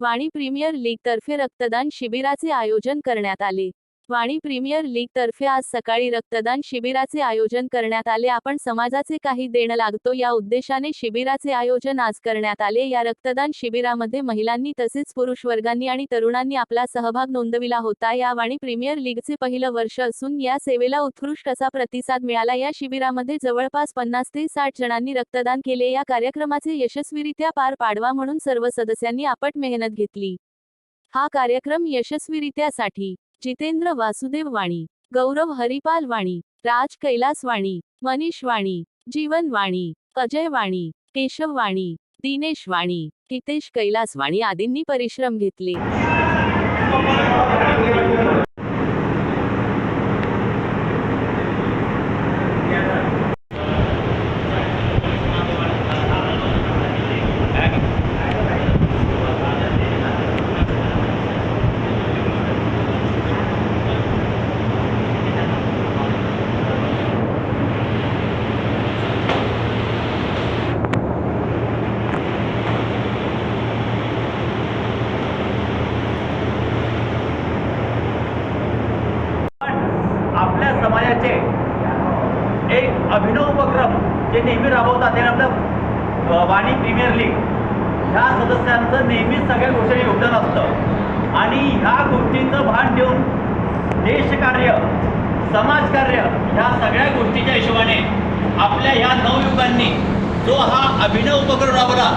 वाणी premier league तर्फे रक्तदान शिबिराचे आयोजन करण्यात आले. वाणी प्रीमियर लीग तर्फे आज सकाळी रक्तदान शिबिराचे आयोजन करण्यात आले. आपण समाजाचे काही देणं लागतो. या उद्देशाने शिबिराचे आयोजन आज करण्यात आले. या रक्तदान शिबिरामध्ये महिलांनी तसेच पुरुष वर्गांनी आणि तरुणांनी आपला सहभाग नोंदविला होता. या वाणी प्रीमियर लीगचे पहिलं वर्ष असून या सेवेला उत्कृष्ट असा प्रतिसाद मिळाला. या शिबिरामध्ये जवळपास पन्नास ते साठ जणांनी रक्तदान केले. या कार्यक्रमाचे यशस्वीरित्या पार पाडवा म्हणून सर्व सदस्यांनी आपट मेहनत घेतली. हा कार्यक्रम यशस्वीरित्यासाठी जितेंद्र वासुदेव वाणी गौरव हरिपाल वाणी राज कैलास वाणी मनीष वाणी जीवन वाणी अजय वाणी केशव वाणी दिनेश वाणी हितेश कैलास वाणी आदींनी परिश्रम घेतले आपल्या समाजाचे एक अभिनव उपक्रम जे नेहमी राबवतात ते आपलं वाणी प्रीमियर लीग ह्या सदस्यांचं नेहमीच सगळ्या गोष्टी योगदान असतं. आणि ह्या गोष्टींचं भान ठेवून देशकार्य समाजकार्य ह्या सगळ्या गोष्टीच्या हिशोबाने आपल्या ह्या नवयुगांनी जो हा अभिनव उपक्रम राबवला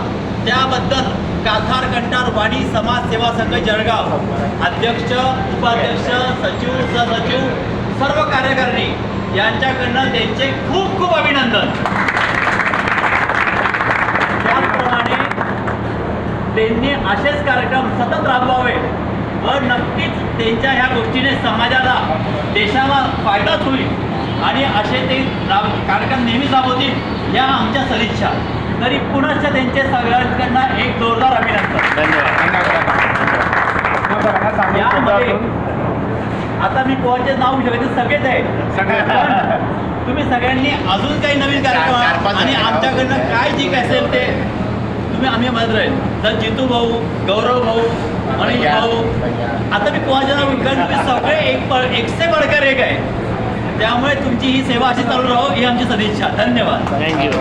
त्याबद्दल काथार कंटार वाणी समाज सेवा संघ जळगाव. अध्यक्ष उपाध्यक्ष सचिव सहसचिव सर्व कार्यकारिणी यांच्याकडनं त्यांचे खूप खूप अभिनंदन. त्याचप्रमाणे त्यांनी असेच कार्यक्रम सतत राबवावे. व नक्कीच त्यांच्या ह्या गोष्टीने समाजाला देशाला फायदाच होईल. आणि असे ते राब कार्यक्रम नेहमीच राबवतील या आमच्या सदिच्छा. तरी पुनश्च त्यांचे सगळ्यांकडनं एक जोरदार अभिनंदन. यामध्ये आता मी कोणाचे नाव शकत सगळेच आहे तुम्ही सगळ्यांनी अजून काही नवीन कार्यक्रम आणि. आमच्याकडनं काय जी काय असेल ते तुम्ही आम्ही मदत राहील तर जितू भाऊ गौरव भाऊ मनीष भाऊ. आता मी कोणाच्या नाव तुम्ही सगळे एक पड एक से बडकर एक आहे. त्यामुळे तुमची ही सेवा अशी चालू राहो ही आमची सदिच्छा. धन्यवाद. थँक्यू